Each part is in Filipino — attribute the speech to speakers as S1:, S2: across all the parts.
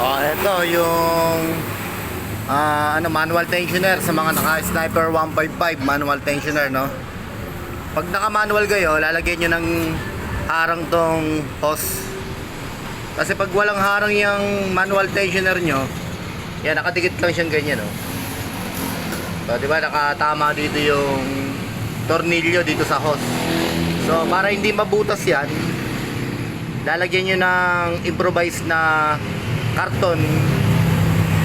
S1: Oh, ito yung ah, ano manual tensioner sa mga naka Sniper 155 manual tensioner, no? Pag naka-manual kayo, lalagyan nyo ng harang tong hose. Kasi pag walang harang yung manual tensioner nyo, yan, nakadikit lang siyang ganyan, no? So, di ba, nakatama dito yung tornilyo dito sa hose. So, para hindi mabutas yan, lalagyan nyo ng improvised na karton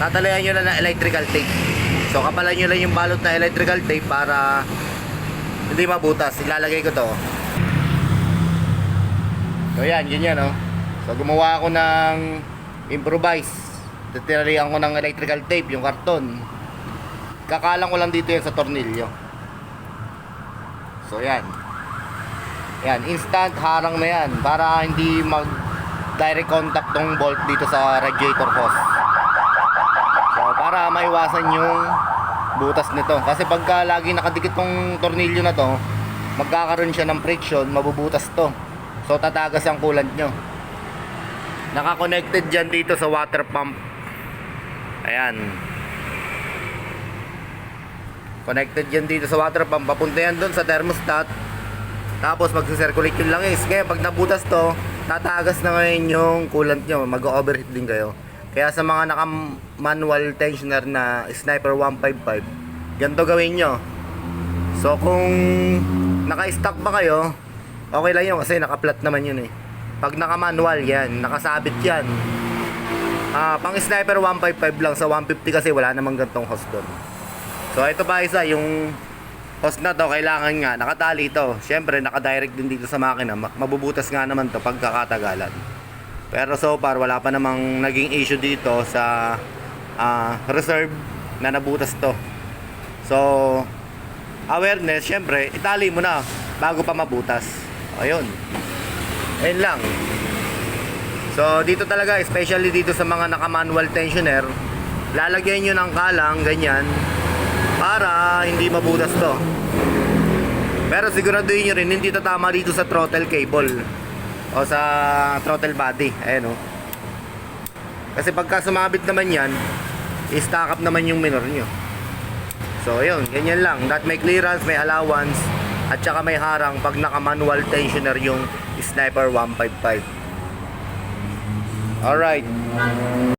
S1: tatalayan nyo lang ng electrical tape. So kapalan nyo lang yung balot na electrical tape para hindi mabutas. Ilalagay ko to. So yan ganyan no so gumawa ako ng improvise. Titiralihan ko ng electrical tape yung karton. Kakalang ko lang dito yan sa tornilyo. So yan. Yan, instant harang na yan para hindi mag direct contact tong bolt dito sa radiator hose. So, para maiwasan yung butas nito. Kasi pagka lagi nakadikit tong tornilyo na to, magkakaroon siya ng friction, mabubutas to. So, tatagas ang coolant nyo. Naka-connected dyan dito sa water pump. Ayan. Connected yan dito sa water pump. Papunta yan doon sa thermostat. Tapos magsi-circulate yung langis. Kaya pag nabutas to, tatagas na ngayon yung coolant nyo. Mag-overheat din kayo. Kaya sa mga naka-manual tensioner na Sniper 155, ganito gawin nyo. So kung naka-stock ba kayo, okay lang yun kasi naka-flat naman yun eh. Pag naka-manual yan, nakasabit yan. Ah, pang Sniper 155 lang sa 150 kasi wala namang gantong hose doon. So ito pa isa, yung hose na to, kailangan nga, nakatali ito. Siyempre, nakadirect din dito sa makina. Ma- Mabubutas nga naman to pagkakatagalan. Pero so far, wala pa namang naging issue dito sa ah, reserve na nabutas to. So, awareness, siyempre, itali mo na bago pa mabutas. Ayun. Ayun lang. So, dito talaga, especially dito sa mga naka-manual tensioner, lalagyan nyo ng kalang, ganyan, para hindi mabutas to. Pero siguraduhin nyo rin, hindi tatama dito sa throttle cable o sa throttle body. Ayan o. Kasi pagka sumabit naman yan, i-stack up naman yung minor nyo. So, ayun, ganyan lang. That may clearance, may allowance, at saka may harang pag naka-manual tensioner yung Sniper 155. Alright.